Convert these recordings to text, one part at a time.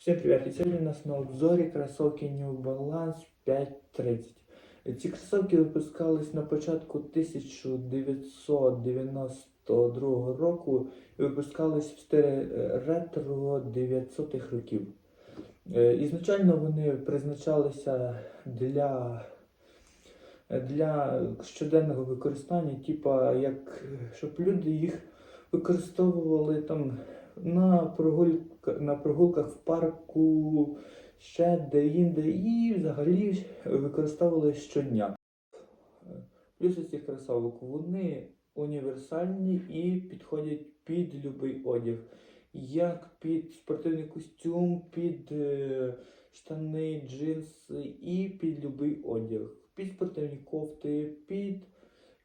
Всем привет! И сегодня у нас на обзоре кроссовки New Balance 530. Ці кросовки випускались на початку 1992 року і випускались в стилі е, ретро 900-х років. Ізначально вони призначалися для, для щоденного використання, типа як щоб люди їх використовували там на, прогулька, на прогулках в парку, ще де-інде, і взагалі використовували щодня. Плюси цих кросовок вони універсальні і підходять під будь-який одяг. Як під спортивний костюм, під е, штани, джинси і під будь-який одяг. Під спортивні кофти, під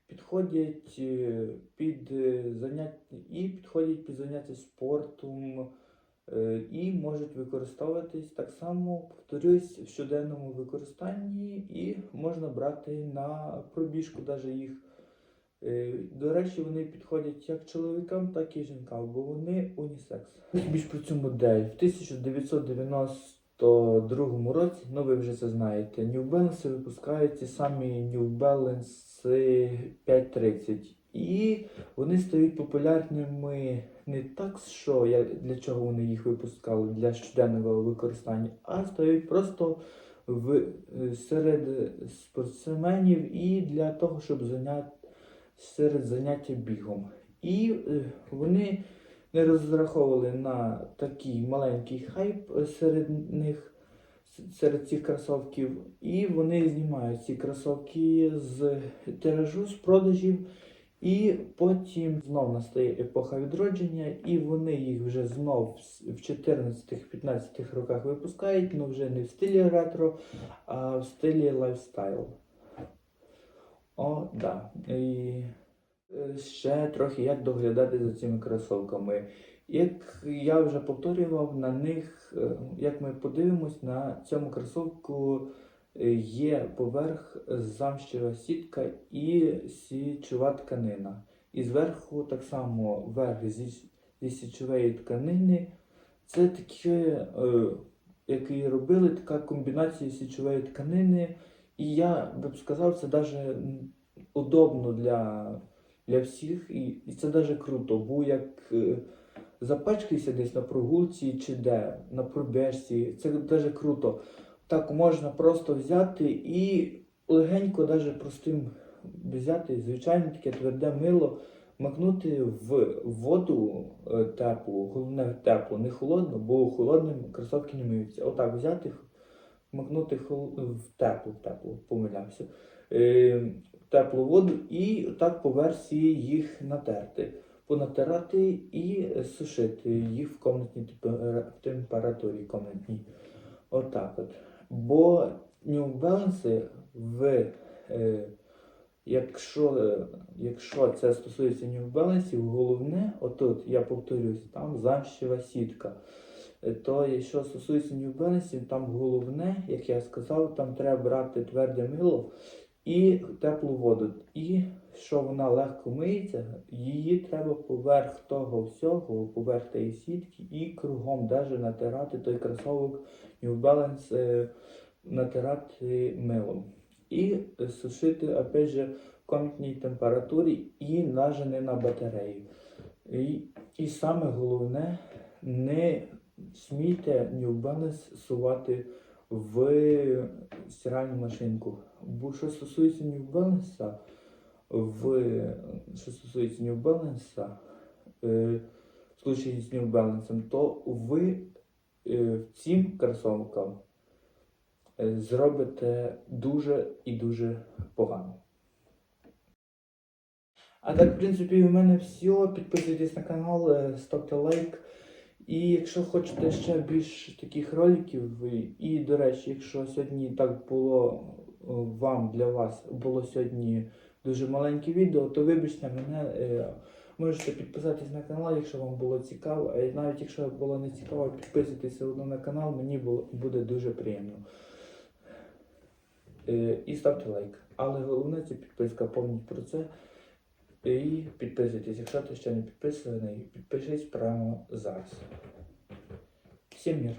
підходять е, під е, заняття і підходять під заняття спортом е, і можуть використовуватись так само, повторюсь, в щоденному використанні і можна брати на пробіжку навіть їх. До речі, вони підходять як чоловікам, так і жінкам, бо вони унісекс. Більш про цю модель. В 1992 році, ну ви вже це знаєте, New Balance випускають ті самі New Balance 530. І вони стають популярними не так, що я, для чого вони їх випускали для щоденного використання, а стають просто в, е, серед спортсменів і для того, щоб зайняти серед заняття бігом. І е, вони не розраховували на такий маленький хайп серед них, серед цих кросовків. І вони знімають ці кросовки з тиражу, з продажів. І потім знов настає епоха відродження, і вони їх вже знов в 14-15 роках випускають, але вже не в стилі ретро, а в стилі лайфстайл. О, да. І ще трохи як доглядати за цими кросовками. Як я вже повторював, на них, е, як ми подивимось, на цьому кросовку е, є поверх замщева сітка і січова тканина. І зверху так само верх зі, зі січової тканини. Це таке, е, який робили, така комбінація січової тканини. І я би б сказав, це навіть удобно для, для всіх, і, і це навіть круто, бо як е, запачкаєшся десь на прогулці чи де, на пробіжці, це навіть круто. Так можна просто взяти і легенько, навіть простим взяти, звичайне таке тверде мило, макнути в воду е, теплу, головне теплу, не холодну, бо холодним кросовки не миються. Отак взяти, макнути в теплу, в теплу, помилявся. Теплу воду і так по версії їх натерти. Понатирати і сушити їх в комнатній темпера- температурі комнатній. Отак от. Бо New Balance в, е, якщо, е, якщо це стосується New Balance, головне, отут, я повторюсь, там замщева сітка. Е, То якщо стосується New Balance, там головне, як я сказав, там треба брати тверде мило і теплу воду. І що вона легко миється, її треба поверх того всього, поверх тієї сітки і кругом даже натирати той кросовок New Balance, е, натирати милом. І сушити, опять же, в комнатній температурі і навіть не на батареї. І, і саме головне, не смійте New Balance сувати в стиральну машинку. Бо що стосується New Balance, в, що стосується New Balance, е, в случаї з New Balance, то ви е, цим кросовкам е, зробите дуже і дуже погано. А так, в принципі, у мене все. Підписуйтесь на канал, е, ставте лайк. І якщо хочете ще більш таких роликів, і, і до речі, якщо сьогодні так було е, вам для вас було сьогодні дуже маленьке відео, то вибачте мене. е, Можете підписатись на канал, якщо вам було цікаво. А навіть якщо було не цікаво, підписуйтесь одно на канал, мені буде дуже приємно. Е, І ставте лайк. Але головне це підписка, пам'ятайте про це. І підписуйтесь, якщо ти ще не підписаний, підпишись прямо зараз. Всім мир!